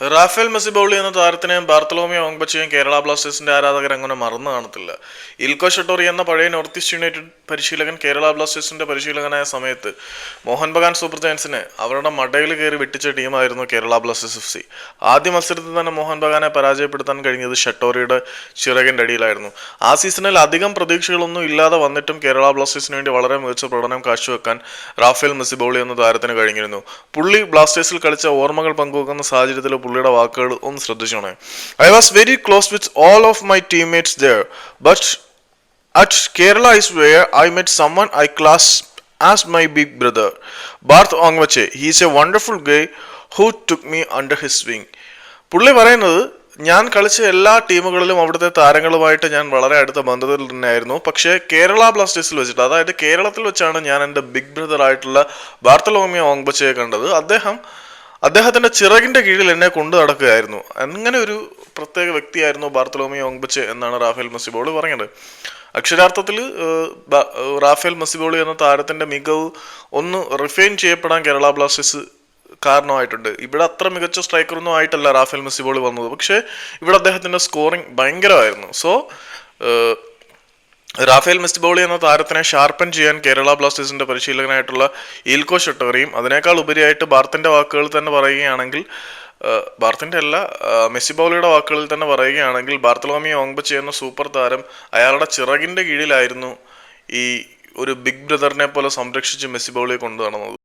Rafale മെസ്സിബൌളി എന്ന താരത്തിനെയും Bartholomew ഓങ്ബച്ചയും Kerala ബ്ലാസ്റ്റേഴ്സിന്റെ ആരാധകർ അങ്ങനെ മറന്നു കാണത്തില്ല. ഇൽക്കോ ഷട്ടോറി എന്ന പഴയ നോർത്ത് ഈസ്റ്റ് യുണൈറ്റഡ് പരിശീലകൻ കേരള ബ്ലാസ്റ്റേഴ്സിന്റെ പരിശീലകനായ സമയത്ത് മോഹൻ ബഗാൻ സൂപ്പർ ജയൻസിനെ അവരുടെ മടയിൽ കയറി വെട്ടിച്ച ടീമായിരുന്നു കേരള ബ്ലാസ്റ്റേഴ്സ് എഫ് സി. ആദ്യ മത്സരത്തിൽ തന്നെ മോഹൻ ബഗാനെ പരാജയപ്പെടുത്താൻ കഴിഞ്ഞത് ഷട്ടോറിയുടെ ചിറകിന്റെ അടിയിലായിരുന്നു. ആ സീസണിൽ അധികം പ്രതീക്ഷകളൊന്നും ഇല്ലാതെ വന്നിട്ടും കേരള ബ്ലാസ്റ്റേഴ്സിന് വേണ്ടി വളരെ മികച്ച പ്രകടനം കാഴ്ചവെക്കാൻ റാഫേൽ മെസ്സിബോളി എന്ന താരത്തിന് കഴിഞ്ഞിരുന്നു. പുള്ളി ബ്ലാസ്റ്റേഴ്സിൽ കളിച്ച ഓർമ്മകൾ പങ്കുവെക്കുന്ന സാഹചര്യത്തിൽ പുള്ളിയുടെ വാക്കുകൾ ഒന്ന് ശ്രദ്ധിച്ചോണേ. I was very close with all of my teammates there but at Kerala is where I met someone I class as my big brother Bart ഓങ്വച്ചെ he's a wonderful guy who took me under his wing പുള്ളി പറയുന്നത് ഞാൻ കളിച്ച എല്ലാ ടീമുകളിലും അവിടുത്തെ താരങ്ങളുമായിട്ട് ഞാൻ വളരെ അടുത്ത ബന്ധത്തിൽ തന്നെയായിരുന്നു. പക്ഷേ കേരള ബ്ലാസ്റ്റേഴ്സിൽ വെച്ചിട്ട് അതായത് കേരളത്തിൽ വെച്ചാണ് ഞാൻ എന്റെ ബിഗ് ബ്രദർ ആയിട്ടുള്ള ബാർത്തലോമിയ ഓങ്ബച്ചയെ കണ്ടത്. അദ്ദേഹം അദ്ദേഹത്തിന്റെ ചിറകിന്റെ കീഴിൽ എന്നെ കൊണ്ടു നടക്കുകയായിരുന്നു. അങ്ങനെ ഒരു പ്രത്യേക വ്യക്തിയായിരുന്നു ബാർത്തലോമിയോ ഓങ്ബച്ച് എന്നാണ് റാഫേൽ മെസ്സിബോൾ പറഞ്ഞത്. അക്ഷരാർത്ഥത്തിൽ റാഫേൽ മെസ്സിബോളി എന്ന താരത്തിന്റെ മികവ് ഒന്ന് റിഫൈൻ ചെയ്യപ്പെടാൻ കേരള ബ്ലാസ്റ്റേഴ്സ് കാരണമായിട്ടുണ്ട്. ഇവിടെ അത്ര മികച്ച സ്ട്രൈക്കറൊന്നും ആയിട്ടല്ല റാഫേൽ മെസ്സിബോളി വന്നത്. പക്ഷേ ഇവിടെ അദ്ദേഹത്തിന്റെ സ്കോറിംഗ് ഭയങ്കരമായിരുന്നു. സോ റാഫേൽ മിസ്റ്റ് ബോളി എന്ന താരത്തിനെ ഷാർപ്പൻ ചെയ്യാൻ കേരള ബ്ലാസ്റ്റേഴ്സിന്റെ പരിശീലകനായിട്ടുള്ള ഈൽക്കോ ഷട്ടോറിയും അതിനേക്കാൾ ഉപരിയായിട്ട് ബാർത്തിന്റെ വാക്കുകൾ തന്നെ പറയുകയാണെങ്കിൽ ബാർത്തിന്റെ അല്ല മെസ്സി ബൗളിയുടെ വാക്കുകളിൽ തന്നെ പറയുകയാണെങ്കിൽ ബാർത്തലോമി ഓങ്ബ ചെയ്യുന്ന സൂപ്പർ താരം അയാളുടെ ചിറകിന്റെ കീഴിലായിരുന്നു ഈ ഒരു ബിഗ് ബ്രദറിനെ പോലെ സംരക്ഷിച്ച് മെസ്സിബോളിയെ കൊണ്ടു നടന്നത്